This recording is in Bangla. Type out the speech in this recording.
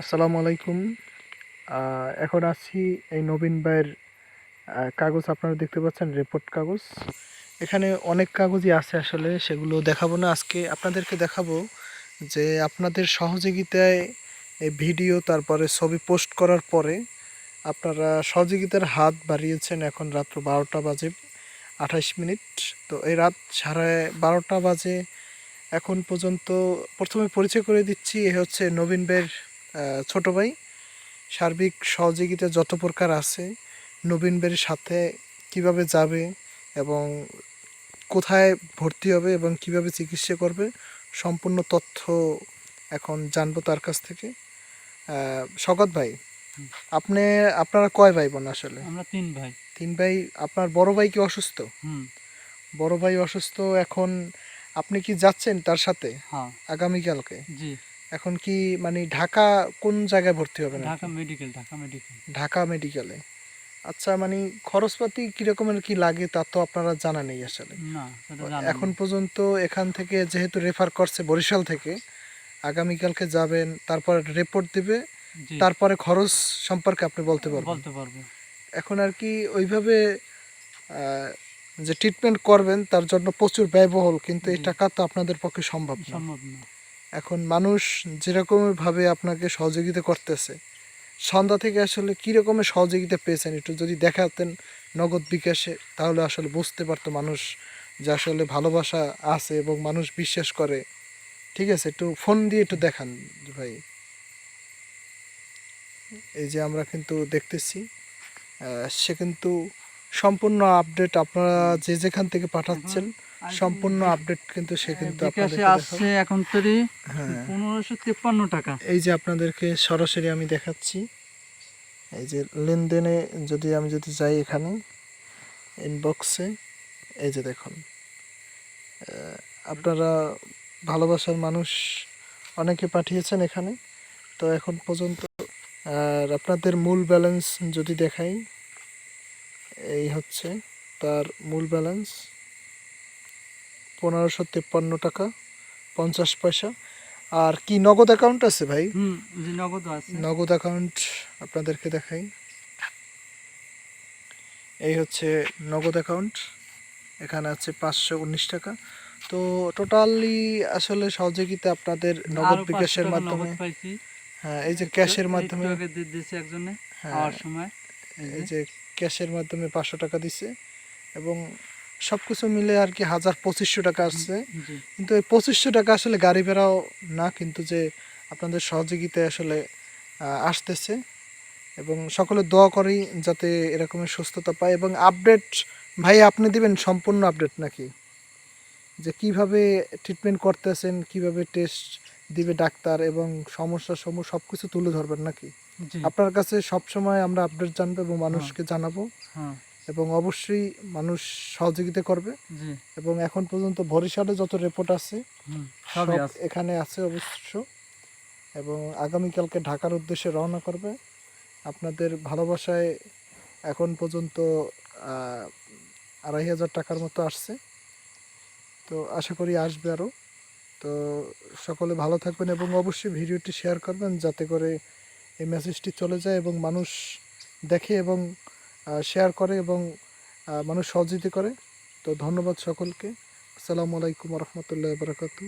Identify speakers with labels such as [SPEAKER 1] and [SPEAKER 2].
[SPEAKER 1] আসসালামু আলাইকুম। এখন আছি এই নবীন ভাইয়ের কাগজ আপনারা দেখতে পাচ্ছেন রিপোর্ট কাগজ। এখানে অনেক কাগজই আছে আসলে, সেগুলো দেখাবো না। আজকে আপনাদেরকে দেখাবো যে আপনাদের সহযোগিতায় এই ভিডিও, তারপরে ছবি পোস্ট করার পরে আপনারা সহযোগিতার হাত বাড়িয়েছেন এখন রাত্র বারোটা বাজে আঠাইশ মিনিট। তো এই রাত সাড়ে বারোটা বাজে এখন পর্যন্ত প্রথমে পরিচয় করে দিচ্ছি, এ হচ্ছে নবীন ভাইয়ের ছোট ভাই সার্বিক সহযোগিতা যত প্রকার আছে নবীন ভাইয়ের সাথে কীভাবে যাবে এবং কোথায় ভর্তি হবে এবং কীভাবে চিকিৎসা করবে সম্পূর্ণ তথ্য এখন জানব তার কাছ থেকে। শকত ভাই আপনি আপনারা কয় ভাই বোন আসলে?
[SPEAKER 2] আমরা তিন ভাই।
[SPEAKER 1] তিন ভাই আপনার বড় ভাই কি অসুস্থ?
[SPEAKER 2] হুম।
[SPEAKER 1] বড় ভাই অসুস্থ এখন আপনি কি যাচ্ছেন তার সাথে?
[SPEAKER 2] হ্যাঁ।
[SPEAKER 1] আগামীকালকে?
[SPEAKER 2] জি।
[SPEAKER 1] এখন কি মানে ঢাকা কোন জায়গায় ভর্তি হবে আর
[SPEAKER 2] ঢাকা মেডিকেল ঢাকা মেডিকেল
[SPEAKER 1] ঢাকা মেডিকেলে আচ্ছা মানে খরচপাতি কিরকমের কি লাগে তা তো আপনারা জানা নেই আসলে।
[SPEAKER 2] না
[SPEAKER 1] এখন পর্যন্ত এখান থেকে যেহেতু রেফার করছে বরিশাল থেকে আগামীকালকে যাবেন তারপর রিপোর্ট দিবে তারপরে খরচ সম্পর্কে আপনি বলতে পারবেন।
[SPEAKER 2] বলতে পারব।
[SPEAKER 1] এখন আর কি ওইভাবে যে ট্রিটমেন্ট করবেন তার জন্য প্রচুর ব্যয়বহুল কিন্তু এই টাকা তো আপনাদের পক্ষে সম্ভব না।
[SPEAKER 2] সম্ভব না।
[SPEAKER 1] এখন মানুষ যেরকম ভাবে আপনাকে সহযোগিতা করতেছে, সন্ধ্যা থেকে আসলে কি রকমের সহযোগিতা পেয়েছেন? একটু যদি দেখাতেন নগদ বিকাশে, তাহলে আসলে বুঝতে পারতো মানুষ যে আসলে ভালোবাসা আছে এবং মানুষ বিশ্বাস করে। ঠিক আছে, একটু ফোন দিয়ে একটু দেখান ভাই। এই যে আমরা কিন্তু দেখতেছি সে কিন্তু সম্পূর্ণ আপডেট আপনারা যে যেখান থেকে পাঠাচ্ছেন সম্পূর্ণ আপডেট কিন্তু সে কিন্তু
[SPEAKER 2] বিকাশে
[SPEAKER 1] আপনাদেরকে
[SPEAKER 2] আসছে এখন তৈরি
[SPEAKER 1] হ্যাঁ।
[SPEAKER 2] পনেরোশো তেপ্পান্ন টাকা।
[SPEAKER 1] এই যে আপনাদেরকে সরাসরি আমি দেখাচ্ছি। এই যে লেনদেনে যদি আমি যদি যাই এখানে ইনবক্সে এই যে দেখুন। আপনারা ভালোবাসার মানুষ অনেকে পাঠিয়েছেন এখানে। তো এখন পর্যন্ত আর আপনাদের মূল ব্যালেন্স যদি দেখাই এই হচ্ছে তার মূল ব্যালেন্স পনেরোশো তেপ্পান্ন টাকা পঞ্চাশ পয়সা। আর কি নগদ অ্যাকাউন্ট আছে ভাই?
[SPEAKER 2] নগদ আছে।
[SPEAKER 1] নগদ অ্যাকাউন্ট আপনাদেরকে দেখাই। এই হচ্ছে নগদ অ্যাকাউন্ট এখানে আছে পাঁচশো উনিশ টাকা। তো টোটালি আসলে সহযোগিতা আপনাদের নগদ বিকাশের মাধ্যমে। হ্যাঁ এই যে ক্যাশের মাধ্যমে।
[SPEAKER 2] একজনে
[SPEAKER 1] হ্যাঁ
[SPEAKER 2] এই। যে
[SPEAKER 1] ক্যাশের মাধ্যমে পাঁচশো টাকা দিছে। এবং সব কিছু মিলে আর কি হাজার পঁচিশশো টাকা আসছে। কিন্তু এই পঁচিশশো টাকা আসলে গাড়ি ভাড়াও না কিন্তু যে আপনাদের সহযোগিতায় আসলে আসতেছে। এবং সকলে দোয়া করি যাতে এরকমের সুস্থতা পায়। এবং আপডেট ভাই আপনি দিবেন সম্পূর্ণ আপডেট নাকি? যে কীভাবে ট্রিটমেন্ট করতেছেন কীভাবে টেস্ট দিবে ডাক্তার এবং সমস্যা সমূহ সব কিছু তুলে ধরবেন নাকি? আপনার কাছে সব সময় আমরা আপডেট জানব এবং মানুষকে জানাব।
[SPEAKER 2] হ্যাঁ।
[SPEAKER 1] এবং অবশ্যই মানুষ সহযোগিতা করবে। এবং এখন পর্যন্ত বরিশালে যত রিপোর্ট আছে সব এখানে আছে অবশ্য। এবং আগামীকালকে ঢাকার উদ্দেশ্যে রওনা করবে। আপনাদের ভালোবাসায় এখন পর্যন্ত আড়াই হাজার টাকার মতো আসছে। তো আশা করি আসবে আরও তো সকলে ভালো থাকবেন এবং অবশ্যই ভিডিওটি শেয়ার করবেন যাতে করে এই মেসেজটি চলে যায় এবং মানুষ দেখে এবং শেয়ার করে এবং মানুষ সহযোগিতা করে। তো ধন্যবাদ সকলকে। আসসালামু আলাইকুম রহমতুল্লাহ বারকাতু